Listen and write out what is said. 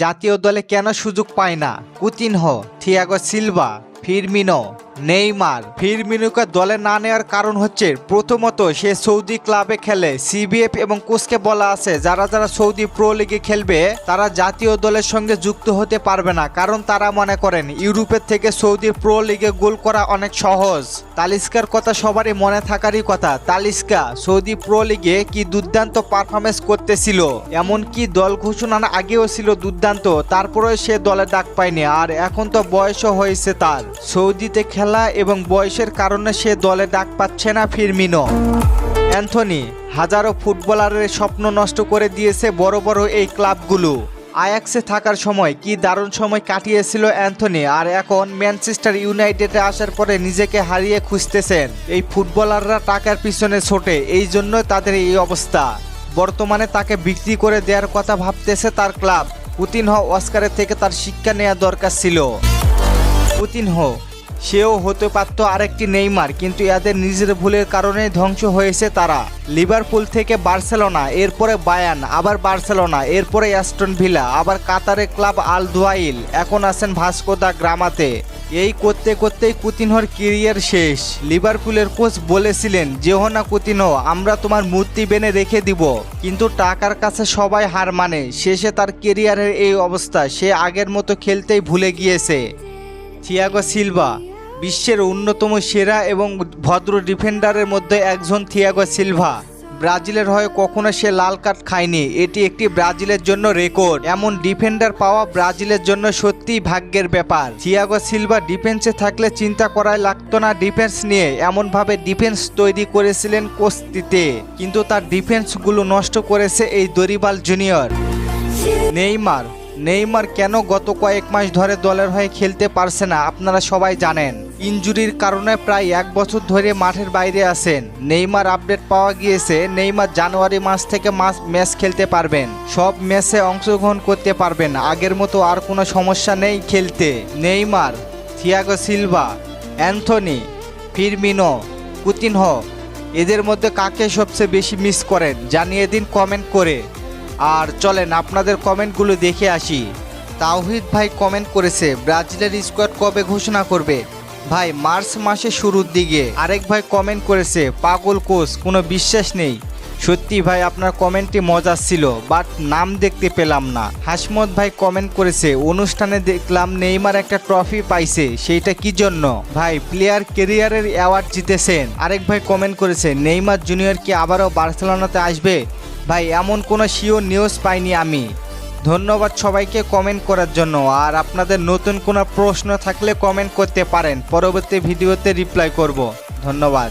জাতীয় দলে কেন সুযোগ পায় না? Coutinho Thiago Silva Firmino. Neymar ফিরমিনোকে দলে না নেওয়ার কারণ হচ্ছে, প্রথমত সে সৌদি ক্লাবে খেলে, সিবিএফ এবং কোচকে বলা আছে, যারা যারা সৌদি প্রো লিগে খেলবে, তারা জাতীয় দলের সঙ্গে যুক্ত হতে পারবে না, কারণ তারা মনে করেন, ইউরোপের থেকে সৌদি প্রো লিগে গোল করা অনেক সহজ। তালিস্কার কথা সবারই মনে থাকারই কথা, তালিস্কা সৌদি প্রো লিগে কি দুর্দান্ত পারফরমেন্স করতেছিল, এমনকি দল ঘোষণার আগেও ছিল দুর্দান্ত, তারপরেও সে দলে ডাক পায়নি, আর এখন তো বয়সও হয়েছে তার। সৌদিতে খেলা এবং বয়সের কারণে সে দলে ডাক পাচ্ছে না ফিরমিনো। অ্যান্থনি, হাজারো ফুটবলারের স্বপ্ন নষ্ট করে দিয়েছে বড় বড় এই ক্লাবগুলো। আয়াক্সে থাকার সময় কি দারুণ সময় কাটিয়েছিল অ্যান্থনি আর এখন ম্যানচেস্টার ইউনাইটেডে আসার পরে নিজেকে হারিয়ে খুঁজতেছেন। এই ফুটবলাররা টাকার পিছনে ছোটে, এই জন্য তাদের এই অবস্থা। বর্তমানে তাকে বিক্রি করে দেওয়ার কথা ভাবতেছে তার ক্লাব। পুতিন হ অস্কারের থেকে তার শিক্ষা নেওয়া দরকার ছিল। পুতিন হো সেও হতে পারত আরেকটি নেইমার, কিন্তু এদের নিজের ভুলের কারণে ধ্বংস হয়েছে তারা। লিভারপুল থেকে বার্সেলোনা, এরপরে বায়ান আবার বার্সেলোনা, এরপরে অ্যাস্টন ভিলা, আবার কাতারে ক্লাব আল দুয়াইল, এখন আছেন ভাস্কোদা গ্রামাতে। এই করতে করতেই কুতিনহর কেরিয়ার শেষ। লিভারপুলের কোচ বলেছিলেন যেহো না কুতিনহো, আমরা তোমার মূর্তি বেনে রেখে দিব। কিন্তু টাকার কাছে সবাই হার মানে শেষে তার কেরিয়ারের এই অবস্থা, সে আগের মতো খেলতেই ভুলে গিয়েছে। থিয়াগো সিলভা বিশ্বের অন্যতম সেরা এবং ভদ্র ডিফেন্ডারের মধ্যে একজন থিয়াগো সিলভা। ব্রাজিলের হয়ে কখনো সে লাল কার্ড খায়নি। এটি একটি ব্রাজিলের জন্য রেকর্ড। এমন ডিফেন্ডার পাওয়া ব্রাজিলের জন্য সত্যিই ভাগ্যের ব্যাপার। থিয়াগো সিলভা ডিফেন্সে থাকলে চিন্তা করাই লাগতো না ডিফেন্স নিয়ে। এমনভাবে ডিফেন্স তৈরি করেছিলেন কোস্তিতে। কিন্তু তার ডিফেন্সগুলো নষ্ট করেছে এই দরিবাল জুনিয়র। নেইমার। নেইমার কেন গত কয়েক মাস ধরে দলের হয়ে খেলতে পারছে না, আপনারা সবাই জানেন। ইনজুরির কারণে প্রায় এক বছর ধরে মাঠের বাইরে আছেন। নেইমার আপডেট পাওয়া গিয়েছে, নেইমার জানুয়ারি মাস থেকে মাস ম্যাচ খেলতে পারবেন। সব ম্যাচে অংশগ্রহণ করতে পারবেন, আগের মতো আর কোনো সমস্যা নেই খেলতে। Neymar, Thiago Silva, Anthony, Firmino, Coutinho, এদের মধ্যে কাকে সবচেয়ে বেশি মিস করেন জানিয়ে দিন কমেন্ট করে। আর চলেন আপনাদের কমেন্টগুলো দেখে আসি। তাওহিদ ভাই কমেন্ট করেছে, ব্রাজিলের স্কোয়াড কবে ঘোষণা করবে? ভাই, মার্চ মাসে শুরুর দিকে আরেক ভাই কমেন্ট করেছে, পাগল কোচ, কোনো বিশ্বাস নেই। সত্যি ভাই, আপনার কমেন্টটি মজার ছিল বাট নাম দেখতে পেলাম না। হাসমত ভাই কমেন্ট করেছে, অনুষ্ঠানে দেখলাম নেইমার একটা ট্রফি পাইছে, সেইটা কি জন্য? ভাই প্লেয়ার কেরিয়ারের অ্যাওয়ার্ড জিতেছেন। আরেক ভাই কমেন্ট করেছে, নেইমার জুনিয়র কি আবারও বার্সেলোনাতে আসবে? ভাই, এমন কোনো শিওর নিউজ পাইনি আমি। ধন্যবাদ সবাইকে কমেন্ট করার জন্য। আর আপনাদের নতুন কোনো প্রশ্ন থাকলে কমেন্ট করতে পারেন। পরবর্তী ভিডিওতে রিপ্লাই করব। ধন্যবাদ।